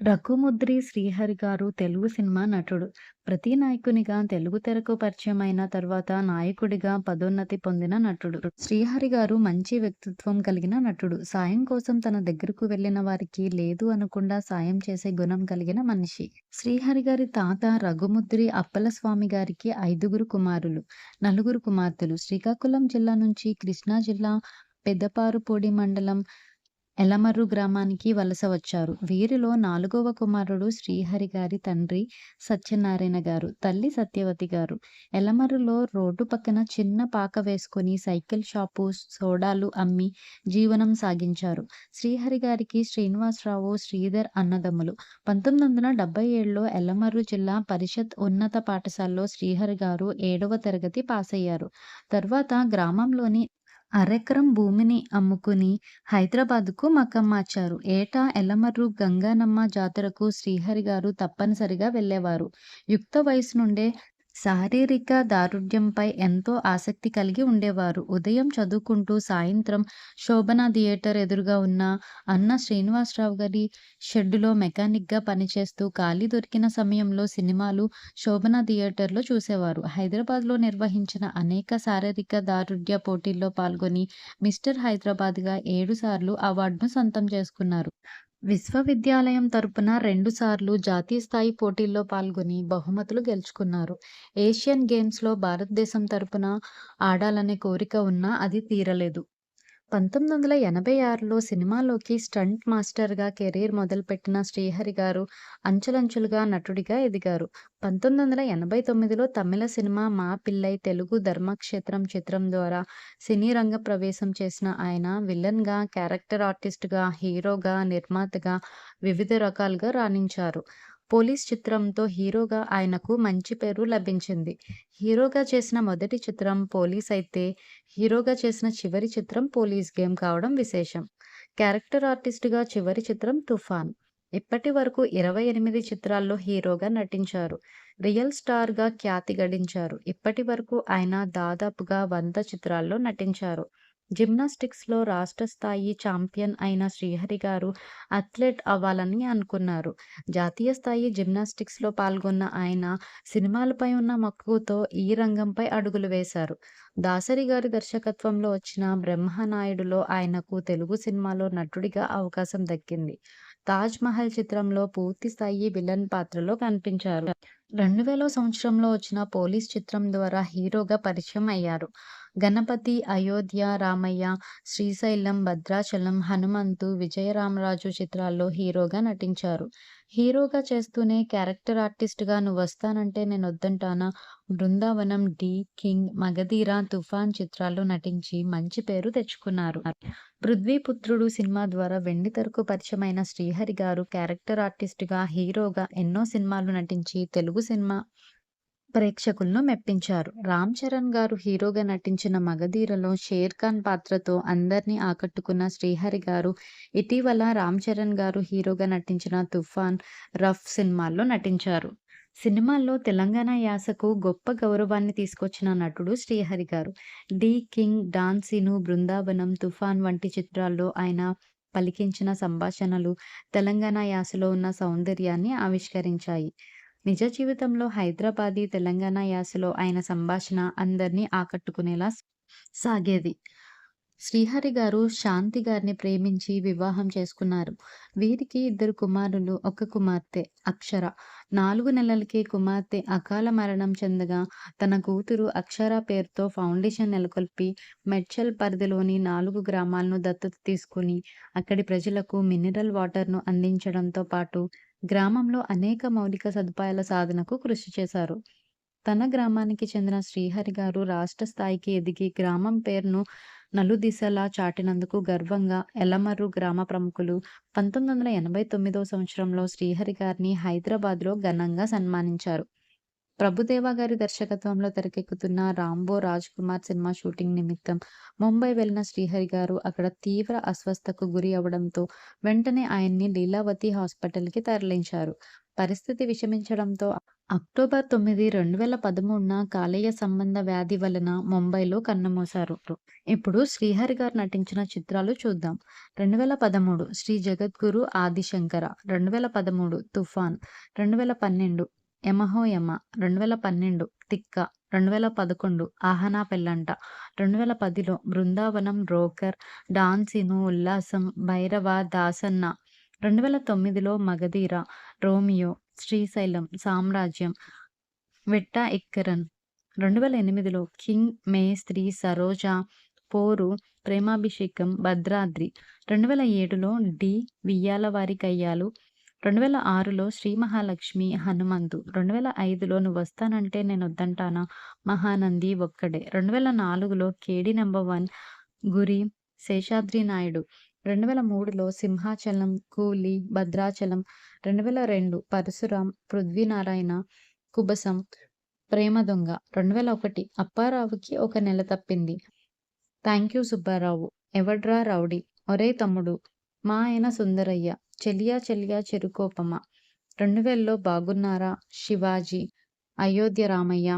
రఘుముద్రి శ్రీహరి గారు తెలుగు సినిమా నటుడు. ప్రతి నాయకునిగా తెలుగు తెరకు పరిచయం అయిన తర్వాత నాయకుడిగా పదోన్నతి పొందిన నటుడు. శ్రీహరి గారు మంచి వ్యక్తిత్వం కలిగిన నటుడు. సాయం కోసం తన దగ్గరకు వెళ్ళిన వారికి లేదు అనకుండా సాయం చేసే గుణం కలిగిన మనిషి. శ్రీహరి గారి తాత రఘుముద్రి అప్పలస్వామి గారికి ఐదుగురు కుమారులు, నలుగురు కుమార్తెలు. శ్రీకాకుళం జిల్లా నుంచి కృష్ణా జిల్లా పెద్దపారుపూడి మండలం ఎలమర్రు గ్రామానికి వలస వచ్చారు. వీరిలో నాలుగవ కుమారుడు శ్రీహరి గారి తండ్రి సత్యనారాయణ గారు, తల్లి సత్యవతి గారు. ఎలమర్రులో రోడ్డు పక్కన చిన్న పాక వేసుకొని సైకిల్ షాపు, సోడాలు అమ్మి జీవనం సాగించారు. శ్రీహరి గారికి శ్రీనివాసరావు, శ్రీధర్ అన్నదమ్ములు. పంతొమ్మిది వందల డెబ్బై ఏడులో ఎలమర్రు జిల్లా పరిషత్ ఉన్నత పాఠశాలలో శ్రీహరి గారు ఏడవ తరగతి పాసయ్యారు. తర్వాత గ్రామంలోని అరెకరం భూమిని అమ్ముకుని హైదరాబాద్‌కు మకం మార్చారు. ఏటా ఎల్లమర్రు గంగానమ్మ జాతరకు శ్రీహరి గారు తప్పనిసరిగా వెళ్ళేవారు. యుక్త వయసు నుండే శారీరక దారుఢ్యంపై ఎంతో ఆసక్తి కలిగి ఉండేవారు. ఉదయం చదువుకుంటూ సాయంత్రం శోభన థియేటర్ ఎదురుగా ఉన్న అన్న శ్రీనివాసరావు గారి షెడ్డులో మెకానిక్‌గా పనిచేస్తూ ఖాళీ దొరికిన సమయంలో సినిమాలు శోభన థియేటర్‌లో చూసేవారు. హైదరాబాద్‌లో నిర్వహించిన అనేక శారీరక దారుఢ్య పోటీల్లో పాల్గొని మిస్టర్ హైదరాబాద్‌గా ఏడుసార్లు అవార్డును సొంతం చేసుకున్నారు. విశ్వవిద్యాలయం తరపున రెండుసార్లు జాతీయ స్థాయి పోటీల్లో పాల్గొని బహుమతులు గెలుచుకున్నారు. ఏషియన్ గేమ్స్‌లో భారతదేశం తరపున ఆడాలనే కోరిక ఉన్నా అది తీరలేదు. పంతొమ్మిది వందల ఎనభై ఆరులో సినిమాలోకి స్టంట్ మాస్టర్‌గా కెరీర్ మొదలుపెట్టిన శ్రీహరి గారు అంచెలంచెలుగా నటుడిగా ఎదిగారు. పంతొమ్మిది వందల ఎనభై తొమ్మిదిలో తమిళ సినిమా 'మా పిల్లై', తెలుగు 'ధర్మక్షేత్రం' చిత్రం ద్వారా సినీ రంగ ప్రవేశం చేసిన ఆయన విలన్‌గా, క్యారెక్టర్ ఆర్టిస్ట్‌గా, హీరోగా, నిర్మాతగా వివిధ రకాలుగా రాణించారు. 'పోలీస్' చిత్రంతో హీరోగా ఆయనకు మంచి పేరు లభించింది. హీరోగా చేసిన మొదటి చిత్రం 'పోలీస్' అయితే హీరోగా చేసిన చివరి చిత్రం 'పోలీస్ గేమ్' కావడం విశేషం. క్యారెక్టర్ ఆర్టిస్ట్‌గా చివరి చిత్రం 'తుఫాన్'. ఇప్పటి వరకు ఇరవై ఎనిమిది చిత్రాల్లో హీరోగా నటించారు. రియల్ స్టార్‌గా ఖ్యాతి గడించారు. ఇప్పటి వరకు ఆయన దాదాపుగా వంద చిత్రాల్లో నటించారు. జిమ్నాస్టిక్స్‌లో రాష్ట్ర స్థాయి ఛాంపియన్ అయిన శ్రీహరి గారు అథ్లెట్ అవ్వాలని అనుకున్నారు. జాతీయ స్థాయి జిమ్నాస్టిక్స్‌లో పాల్గొన్న ఆయన సినిమాలపై ఉన్న మక్కువతో ఈ రంగంపై అడుగులు వేశారు. దాసరి గారి దర్శకత్వంలో వచ్చిన 'బ్రహ్మనాయుడు'లో ఆయనకు తెలుగు సినిమాలో నటుడిగా అవకాశం దక్కింది. 'తాజ్ మహల్' చిత్రంలో పూర్తి స్థాయి విలన్ పాత్రలో కనిపించారు. రెండు వేల సంవత్సరంలో వచ్చిన 'పోలీస్' చిత్రం ద్వారా హీరోగా పరిచయం అయ్యారు. 'గణపతి', 'అయోధ్య రామయ్య', 'శ్రీశైలం', 'భద్రాచలం', 'హనుమంతు', 'విజయరామరాజు' చిత్రాల్లో హీరోగా నటించారు. హీరోగా చేస్తూనే క్యారెక్టర్ ఆర్టిస్ట్‌గా నువ్వు వస్తానంటే నేను వద్దంటానా 'బృందావనం', డి 'కింగ్', 'మగధీర', 'తుఫాన్' చిత్రాల్లో నటించి మంచి పేరు తెచ్చుకున్నారు. 'పృథ్వీపుత్రుడు' సినిమా ద్వారా వెండితెరకు పరిచయమైన శ్రీహరి గారు క్యారెక్టర్ ఆర్టిస్ట్‌గా, హీరోగా ఎన్నో సినిమాలు నటించి తెలుగు సినిమా ప్రేక్షకులను మెప్పించారు. రామ్ చరణ్ గారు హీరోగా నటించిన 'మగధీర'లో షేర్ ఖాన్ పాత్రతో అందరినీ ఆకట్టుకున్న శ్రీహరి గారు ఇటీవల రామ్ చరణ్ గారు హీరోగా నటించిన 'తుఫాన్', 'రఫ్' సినిమాల్లో నటించారు. సినిమాల్లో తెలంగాణ యాసకు గొప్ప గౌరవాన్ని తీసుకొచ్చిన నటుడు శ్రీహరి గారు. డి 'కింగ్', డాన్సిను 'బృందావనం', 'తుఫాన్' వంటి చిత్రాల్లో ఆయన పలికించిన సంభాషణలు తెలంగాణ యాసలో ఉన్న సౌందర్యాన్ని ఆవిష్కరించాయి. నిజ జీవితంలో హైదరాబాదీ, తెలంగాణ యాసలో ఆయన సంభాషణ అందరినీ ఆకట్టుకునేలా సాగేది. శ్రీహరి గారు శాంతి గారిని ప్రేమించి వివాహం చేసుకున్నారు. వీరికి ఇద్దరు కుమారులు, ఒక కుమార్తె అక్షర. నాలుగు నెలలకే కుమార్తె అకాల మరణం చెందగా తన కూతురు అక్షర పేరుతో ఫౌండేషన్ నెలకొల్పి మెడ్చల్ పరిధిలోని నాలుగు గ్రామాలను దత్తత తీసుకుని అక్కడి ప్రజలకు మినరల్ వాటర్‌ను అందించడంతో పాటు గ్రామంలో అనేక మౌలిక సదుపాయాల సాధనకు కృషి చేశారు. తన గ్రామానికి చెందిన శ్రీహరి గారు రాష్ట్ర స్థాయికి ఎదిగి గ్రామం పేరును నలుదిశలా చాటినందుకు గర్వంగా ఎలమర్రు గ్రామ ప్రముఖులు పంతొమ్మిది వందల ఎనభై తొమ్మిదో సంవత్సరంలో శ్రీహరి గారిని హైదరాబాద్‌లో ఘనంగా సన్మానించారు. ప్రభుదేవా గారి దర్శకత్వంలో తెరకెక్కుతున్న 'రాంబో రాజ్‌కుమార్' సినిమా షూటింగ్ నిమిత్తం ముంబై వెళ్ళిన శ్రీహరి గారు అక్కడ తీవ్ర అస్వస్థకు గురి అవ్వడంతో వెంటనే ఆయన్ని లీలావతి హాస్పిటల్‌కి తరలించారు. పరిస్థితి విషమించడంతో అక్టోబర్ 9, 2013న కాలేయ సంబంధ వ్యాధి వలన ముంబైలో కన్నుమూశారు. ఇప్పుడు శ్రీహరి గారు నటించిన చిత్రాలు చూద్దాం. 2013 శ్రీ జగద్గురు ఆదిశంకర, 2013 తుఫాన్, 2012 యమహో యమ, 2012 తిక్క, 2011 ఆహనా పెళ్ళంట, 2010లో బృందావనం బ్రోకర్, డాన్సిను ఉల్లాసం, భైరవ దాసన్న, 2009లో మగధీర, రోమియో, శ్రీశైలం, సామ్రాజ్యం, వెట్ట ఎక్కరన్, 2008లో కింగ్, మేస్త్రి సరోజ, పోరు, ప్రేమాభిషేకం, భద్రాద్రి, 2007లో డి. వియ్యాలవారి కయ్యాలు, 2006లో శ్రీ మహాలక్ష్మి, హనుమంతు, 2005లో నువ్వొస్తానంటే నేనొద్దంటానా, మహానంది ఒక్కడే, రెండు వేల నాలుగులో కేడి నెంబర్ వన్, గురి, శేషాద్రి నాయుడు, 2003లో సింహాచలం, కూలి భద్రాచలం, 2002 పరశురాం, పృథ్వీనారాయణ, కుబసం, ప్రేమ దొంగ రెండు వేల ఒకటి అప్పారావుకి ఒక నెల తప్పింది, థ్యాంక్ యూ సుబ్బారావు, ఎవడ్రా రౌడీ, ఒరేయ్ తమ్ముడు, మా ఆయన సుందరయ్య, చెలియా చెలియా చెరుకోపమ, 2000లో బాగున్నారా, శివాజీ, అయోధ్య రామయ్య,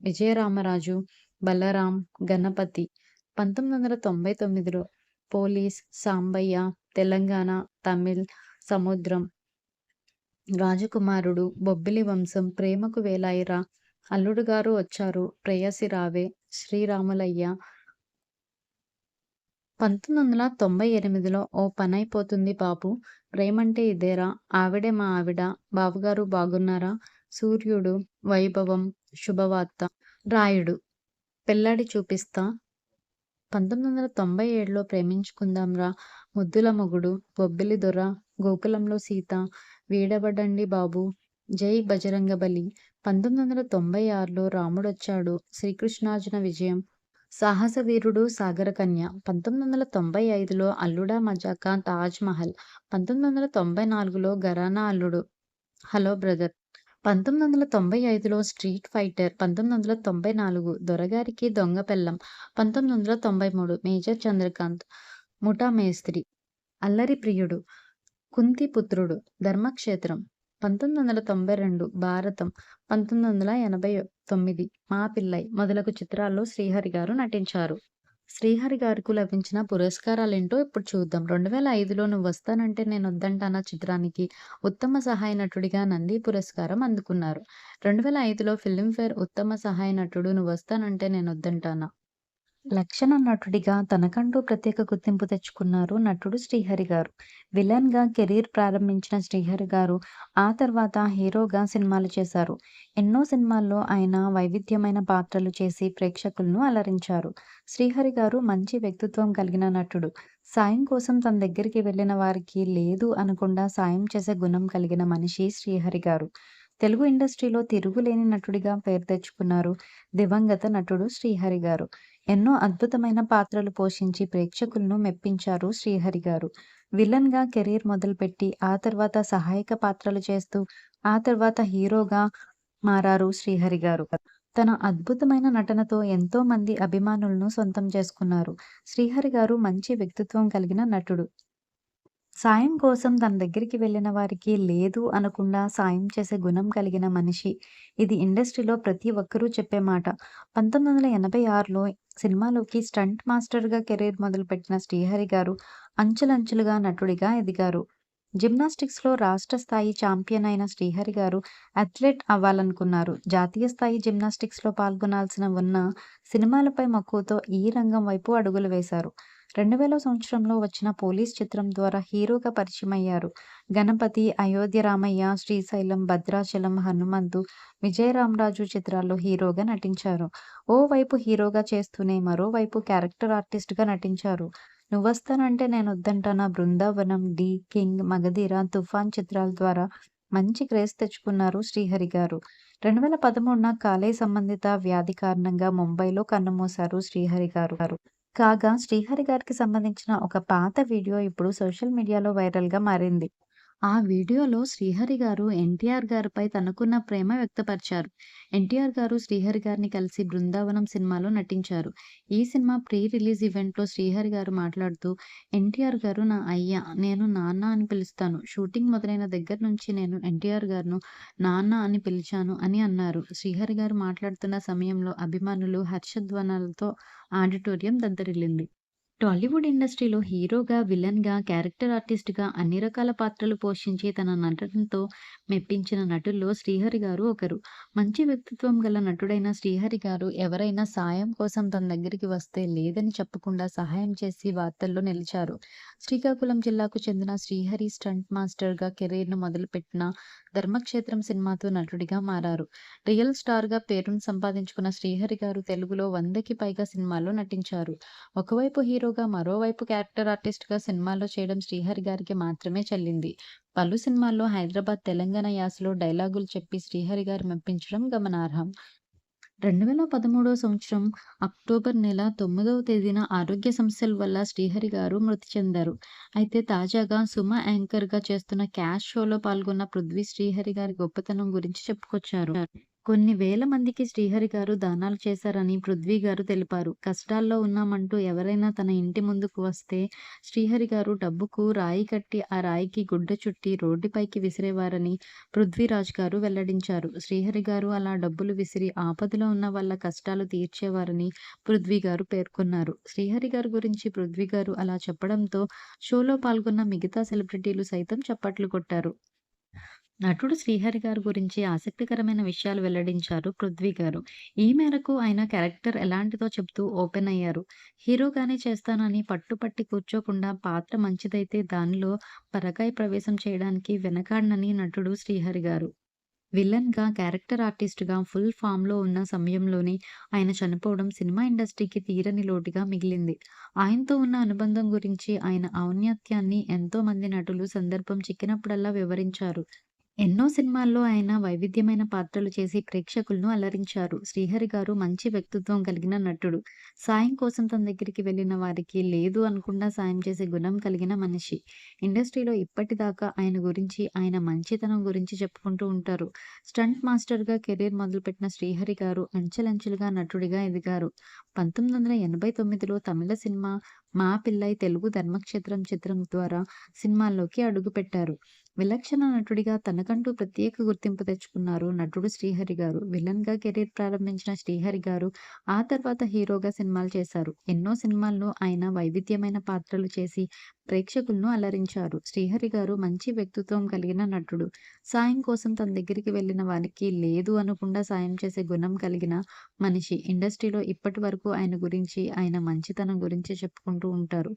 విజయరామరాజు, బలరాం, గణపతి, 1999లో పోలీస్, సాంబయ్య, తెలంగాణ, తమిళ్, సముద్రం, రాజకుమారుడు, బొబ్బిలి వంశం, ప్రేమకు వేలాయిరా, అల్లుడుగారు వచ్చారు, ప్రేయసి రావే, శ్రీరాములయ్య. 1998లో ఓ పనైపోతుంది బాబు. ప్రేమంటే ఇదేరా, ఆవిడే మా ఆవిడ, బావగారు బాగున్నారా, సూర్యుడు, వైభవం, శుభవార్త, రాయుడు, పెళ్ళాడి చూపిస్తా, 1997లో ప్రేమించుకుందాంరా, ముద్దుల మొగుడు, బొబ్బిలి దొర, గోకులంలో సీత, వీడబడండి బాబు? జై బజరంగబలి, 1996లో రాముడొచ్చాడు, శ్రీకృష్ణార్జున విజయం, సాహస వీరుడు సాగర సాగరకన్య పంతొమ్మిది వందల తొంభై ఐదులో అల్లుడా మజాకా తాజ్ మహల్. పంతొమ్మిది వందల తొంభై నాలుగులో గరానా అల్లుడు. Hello brother. పంతొమ్మిది వందల తొంభై ఐదులో స్ట్రీట్ ఫైటర్. పంతొమ్మిది వందల తొంభై నాలుగు దొరగారికి దొంగ పెళ్ళం. పంతొమ్మిది వందల తొంభై మూడు మేజర్ చంద్రకాంత్. ముఠా మేస్త్రి. అల్లరి ప్రియుడు. కుంతి పుత్రుడు ధర్మక్షేత్రం. పంతొమ్మిది వందల తొంభై రెండు భారతం, 1989 మా పిల్లై మొదలగు చిత్రాల్లో శ్రీహరి గారు నటించారు. శ్రీహరి గారికి లభించిన పురస్కారాలేంటో ఇప్పుడు చూద్దాం. రెండు వేల ఐదులో నువ్వు వస్తానంటే నేను వద్దంటానా చిత్రానికి ఉత్తమ సహాయ నటుడిగా నంది పురస్కారం అందుకున్నారు. 2005లో ఫిల్మ్‌ఫేర్ ఉత్తమ సహాయ నటుడు నువ్వు వస్తానంటే నేను వద్దంటానా లక్షణ నటుడిగా తనకంటూ ప్రత్యేక గుర్తింపు తెచ్చుకున్నారు నటుడు శ్రీహరి గారు. విలన్‌గా కెరీర్ ప్రారంభించిన శ్రీహరి గారు ఆ తర్వాత హీరోగా సినిమాలు చేశారు. ఎన్నో సినిమాల్లో ఆయన వైవిధ్యమైన పాత్రలు చేసి ప్రేక్షకులను అలరించారు. శ్రీహరి గారు మంచి వ్యక్తిత్వం కలిగిన నటుడు. సాయం కోసం తన దగ్గరికి వెళ్ళిన వారికి లేదు అనకుండా సాయం చేసే గుణం కలిగిన మనిషి శ్రీహరి గారు. తెలుగు ఇండస్ట్రీలో తిరుగులేని నటుడిగా పేరు తెచ్చుకున్నారు దివంగత నటుడు శ్రీహరి గారు. ఎన్నో అద్భుతమైన పాత్రలు పోషించి ప్రేక్షకులను మెప్పించారు శ్రీహరి గారు. విలన్‌గా కెరీర్ మొదలుపెట్టి ఆ తర్వాత సహాయక పాత్రలు చేస్తూ ఆ తర్వాత హీరోగా మారారు శ్రీహరి గారు. తన అద్భుతమైన నటనతో ఎంతో మంది అభిమానులను సొంతం చేసుకున్నారు. శ్రీహరి గారు మంచి వ్యక్తిత్వం కలిగిన నటుడు. సాయం కోసం తన దగ్గరికి వెళ్ళిన వారికి లేదు అనకుండా సాయం చేసే గుణం కలిగిన మనిషి. ఇది ఇండస్ట్రీలో ప్రతి ఒక్కరూ చెప్పే మాట. 1986లో సినిమాలోకి స్టంట్ మాస్టర్‌గా కెరీర్ మొదలుపెట్టిన శ్రీహరి గారు అంచెలంచెలుగా నటుడిగా ఎదిగారు. జిమ్నాస్టిక్స్‌లో రాష్ట్ర స్థాయి ఛాంపియన్ అయిన శ్రీహరి గారు అథ్లెట్ అవ్వాలనుకున్నారు. జాతీయ స్థాయి జిమ్నాస్టిక్స్‌లో పాల్గొనాల్సిన ఉన్న సినిమాలపై మక్కువతో ఈ రంగం వైపు అడుగులు వేశారు. 2000 సంవత్సరంలో వచ్చిన పోలీస్ చిత్రం ద్వారా హీరోగా పరిచయమయ్యారు. గణపతి, అయోధ్య రామయ్య, శ్రీశైలం, భద్రాచలం, హనుమంతు, విజయరామరాజు చిత్రాల్లో హీరోగా నటించారు. ఓవైపు హీరోగా చేస్తూనే మరోవైపు క్యారెక్టర్ ఆర్టిస్ట్‌గా నటించారు. నువ్వొస్తానంటే నేనొద్దంటానా, బృందావనం, డి, కింగ్, మగధీర, తుఫాన్ చిత్రాల ద్వారా మంచి క్రేజ్ తెచ్చుకున్నారు శ్రీహరి గారు. 2013న కాలేయ సంబంధిత వ్యాధి కారణంగా ముంబైలో కన్నుమూశారు శ్రీహరి గారు. కాగా శ్రీహరి గారికి సంబంధించిన ఒక పాత వీడియో ఇప్పుడు సోషల్ మీడియాలో వైరల్‌గా మారింది. ఆ వీడియోలో శ్రీహరి గారు ఎన్టీఆర్ గారిపై తనకున్న ప్రేమ వ్యక్తపరిచారు. ఎన్టీఆర్ గారు శ్రీహరి గారిని కలిసి 'బృందావనం' సినిమాలో నటించారు. ఈ సినిమా ప్రీ రిలీజ్ ఈవెంట్‌లో శ్రీహరి గారు మాట్లాడుతూ ఎన్టీఆర్ గారు నా అయ్య. నేను నాన్న అని పిలుస్తాను. షూటింగ్ మొదలైన దగ్గర నుంచి నేను ఎన్టీఆర్ గారును నాన్న అని పిలిచాను అని అన్నారు. శ్రీహరి గారు మాట్లాడుతున్న సమయంలో అభిమానులు హర్షధ్వనాలతో ఆడిటోరియం దద్దరిల్లింది. టాలీవుడ్ ఇండస్ట్రీలో హీరోగా, విలన్‌గా, క్యారెక్టర్ ఆర్టిస్ట్‌గా అన్ని రకాల పాత్రలు పోషించి తన నటనతో మెప్పించిన నటుల్లో శ్రీహరి గారు ఒకరు. మంచి వ్యక్తిత్వం గల నటుడైన శ్రీహరి గారు ఎవరైనా సాయం కోసం తన దగ్గరికి వస్తే లేదని చెప్పకుండా సహాయం చేసి వార్తల్లో నిలిచారు. శ్రీకాకుళం జిల్లాకు చెందిన శ్రీహరి స్టంట్ మాస్టర్‌గా కెరీర్‌ను మొదలుపెట్టిన 'ధర్మక్షేత్రం' సినిమాతో నటుడిగా మారారు. రియల్ స్టార్‌గా పేరును సంపాదించుకున్న శ్రీహరి గారు తెలుగులో వందకి పైగా సినిమాల్లో నటించారు. ఒకవైపు హీరోగా, మరోవైపు క్యారెక్టర్ ఆర్టిస్ట్‌గా సినిమాల్లో చేయడం శ్రీహరి గారికి మాత్రమే చెల్లింది. పలు సినిమాల్లో హైదరాబాద్, తెలంగాణ యాసలో డైలాగులు చెప్పి శ్రీహరి గారు మెప్పించడం గమనార్హం. 2013 సంవత్సరం అక్టోబర్ నెల తొమ్మిదవ తేదీన ఆరోగ్య సమస్యల వల్ల శ్రీహరి గారు మృతి చెందారు. అయితే తాజాగా సుమ యాంకర్‌గా చేస్తున్న 'క్యాష్' షోలో పాల్గొన్న పృథ్వీ శ్రీహరి గారి గొప్పతనం గురించి చెప్పుకొచ్చారు. కొన్ని వేల మందికి శ్రీహరి గారు దానాలు చేశారని పృథ్వీ గారు తెలిపారు. కష్టాల్లో ఉన్నామంటూ ఎవరైనా తన ఇంటి ముందుకు వస్తే శ్రీహరి గారు డబ్బుకు రాయి కట్టి ఆ రాయికి గుడ్డ చుట్టి రోడ్డుపైకి విసిరేవారని పృథ్వీరాజ్ గారు వెల్లడించారు. శ్రీహరి గారు అలా డబ్బులు విసిరి ఆపదలో ఉన్న వాళ్ళ కష్టాలు తీర్చేవారని పృథ్వీ గారు పేర్కొన్నారు. శ్రీహరి గారి గురించి పృథ్వీ గారు అలా చెప్పడంతో షోలో పాల్గొన్న మిగతా సెలబ్రిటీలు సైతం చప్పట్లు కొట్టారు. నటుడు శ్రీహరి గారి గురించి ఆసక్తికరమైన విషయాలు వెల్లడించారు పృథ్వీ గారు. ఈ మేరకు ఆయన క్యారెక్టర్ ఎలాంటిదో చెబుతూ ఓపెన్ అయ్యారు. హీరోగానే చేస్తానని పట్టుపట్టి కూర్చోకుండా పాత్ర మంచిదైతే దానిలో పరకాయ ప్రవేశం చేయడానికి వెనకాడనని నటుడు శ్రీహరి గారు. విలన్‌గా, క్యారెక్టర్ ఆర్టిస్ట్‌గా ఫుల్ ఫామ్‌లో ఉన్న సమయంలోనే ఆయన చనిపోవడం సినిమా ఇండస్ట్రీకి తీరని లోటుగా మిగిలింది. ఆయనతో ఉన్న అనుబంధం గురించి, ఆయన ఔన్నత్యాన్ని ఎంతో మంది నటులు సందర్భం చిక్కినప్పుడల్లా వివరించారు. ఎన్నో సినిమాల్లో ఆయన వైవిధ్యమైన పాత్రలు చేసి ప్రేక్షకులను అలరించారు. శ్రీహరి గారు మంచి వ్యక్తిత్వం కలిగిన నటుడు. సాయం కోసం తన దగ్గరికి వెళ్ళిన వారికి లేదు అనుకుండా సాయం చేసే గుణం కలిగిన మనిషి. ఇండస్ట్రీలో ఇప్పటిదాకా ఆయన గురించి, ఆయన మంచితనం గురించి చెప్పుకుంటూ ఉంటారు. స్టంట్ మాస్టర్‌గా కెరీర్ మొదలుపెట్టిన శ్రీహరి గారు అంచెలంచెలుగా నటుడిగా ఎదిగారు. 1989లో తమిళ సినిమా 'మా పిల్లై', తెలుగు 'ధర్మక్షేత్రం' చిత్రం ద్వారా సినిమాల్లోకి అడుగుపెట్టారు. విలక్షణ నటుడిగా తనకంటూ ప్రత్యేక గుర్తింపు తెచ్చుకున్నారు నటుడు శ్రీహరి గారు. విలన్‌గా కెరీర్ ప్రారంభించిన శ్రీహరి గారు ఆ తర్వాత హీరోగా సినిమాలు చేశారు. ఎన్నో సినిమాల్లో ఆయన వైవిధ్యమైన పాత్రలు చేసి ప్రేక్షకులను అలరించారు. శ్రీహరి గారు మంచి వ్యక్తిత్వం కలిగిన నటుడు. సాయం కోసం తన దగ్గరికి వెళ్ళిన వారికి లేదు అనకుండా సాయం చేసే గుణం కలిగిన మనిషి. ఇండస్ట్రీలో ఇప్పటి వరకు ఆయన గురించి, ఆయన మంచితనం గురించి చెప్పుకుంటూ ఉంటారు.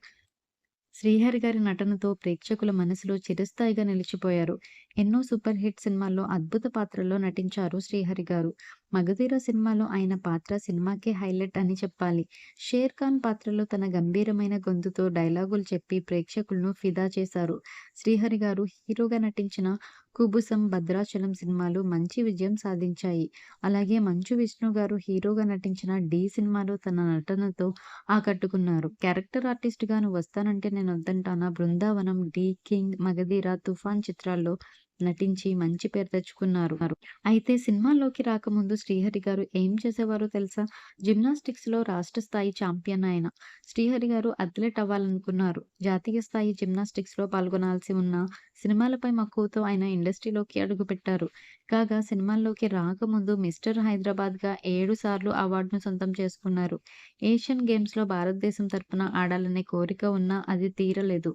శ్రీహరి గారి నటనతో ప్రేక్షకుల మనసులో చిరస్థాయిగా నిలిచిపోయారు. ఎన్నో సూపర్ హిట్ సినిమాల్లో అద్భుత పాత్రల్లో నటించారు శ్రీహరి గారు. 'మగధీర' సినిమాలో ఆయన పాత్ర సినిమాకే హైలైట్ అని చెప్పాలి. షేర్ ఖాన్ పాత్రలో తన గంభీరమైన గొంతుతో డైలాగులు చెప్పి ప్రేక్షకులను ఫిదా చేశారు. శ్రీహరి గారు హీరోగా నటించిన 'కుబుసం', 'భద్రాచలం' సినిమాలు మంచి విజయం సాధించాయి. అలాగే మంచు విష్ణు గారు హీరోగా నటించిన డి సినిమాలో తన నటనతో ఆకట్టుకున్నారు. క్యారెక్టర్ ఆర్టిస్ట్గాను వస్తానంటే నేను వద్దంటానా 'బృందావనం', డి 'కింగ్', 'మగధీర', 'తుఫాన్' చిత్రాల్లో నటించి మంచి పేరు తెచ్చుకున్నారు. అయితే సినిమాల్లోకి రాకముందు శ్రీహరి గారు ఏం చేసేవారో తెలుసా? జిమ్నాస్టిక్స్లో రాష్ట్ర స్థాయి చాంపియన్ ఆయన. శ్రీహరి గారు అథ్లెట్ అవ్వాలనుకున్నారు. జాతీయ స్థాయి జిమ్నాస్టిక్స్లో పాల్గొనాల్సి ఉన్న సినిమాలపై మక్కువతో ఆయన ఇండస్ట్రీలోకి అడుగుపెట్టారు. కాగా సినిమాల్లోకి రాకముందు మిస్టర్ హైదరాబాద్గా ఏడు సార్లు అవార్డును సొంతం చేసుకున్నారు. ఏషియన్ గేమ్స్లో భారతదేశం తరఫున ఆడాలనే కోరిక ఉన్నా అది తీరలేదు.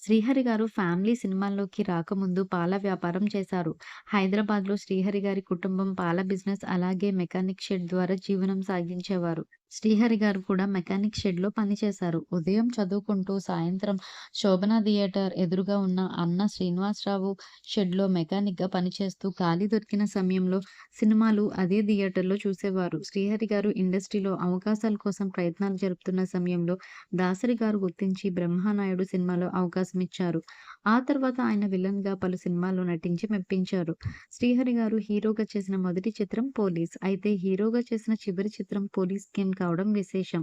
శ్రీహరి గారు ఫ్యామిలీ సినిమాల్లోకి రాకముందు పాల వ్యాపారం చేశారు. హైదరాబాద్‌లో శ్రీహరి గారి కుటుంబం పాల బిజినెస్ అలాగే మెకానిక్ షెడ్ ద్వారా జీవనం సాగించేవారు. శ్రీహరి గారు కూడా మెకానిక్ షెడ్‌లో పనిచేశారు. ఉదయం చదువుకుంటూ సాయంత్రం శోభన థియేటర్ ఎదురుగా ఉన్న అన్న శ్రీనివాసరావు షెడ్‌లో మెకానిక్‌గా పనిచేస్తూ ఖాళీ దొరికిన సమయంలో సినిమాలు అదే థియేటర్‌లో చూసేవారు. శ్రీహరి గారు ఇండస్ట్రీలో అవకాశాల కోసం ప్రయత్నాలు జరుపుతున్న సమయంలో దాసరి గారు గుర్తించి బ్రహ్మానాయుడు సినిమాలో అవకాశం ఇచ్చారు ఆ తర్వాత ఆయన విలన్‌గా పలు సినిమాల్లో నటించి మెప్పించారు. శ్రీహరి గారు హీరోగా చేసిన మొదటి చిత్రం 'పోలీస్'. అయితే హీరోగా చేసిన చివరి చిత్రం 'పోలీస్ గేమ్' కావడం విశేషం.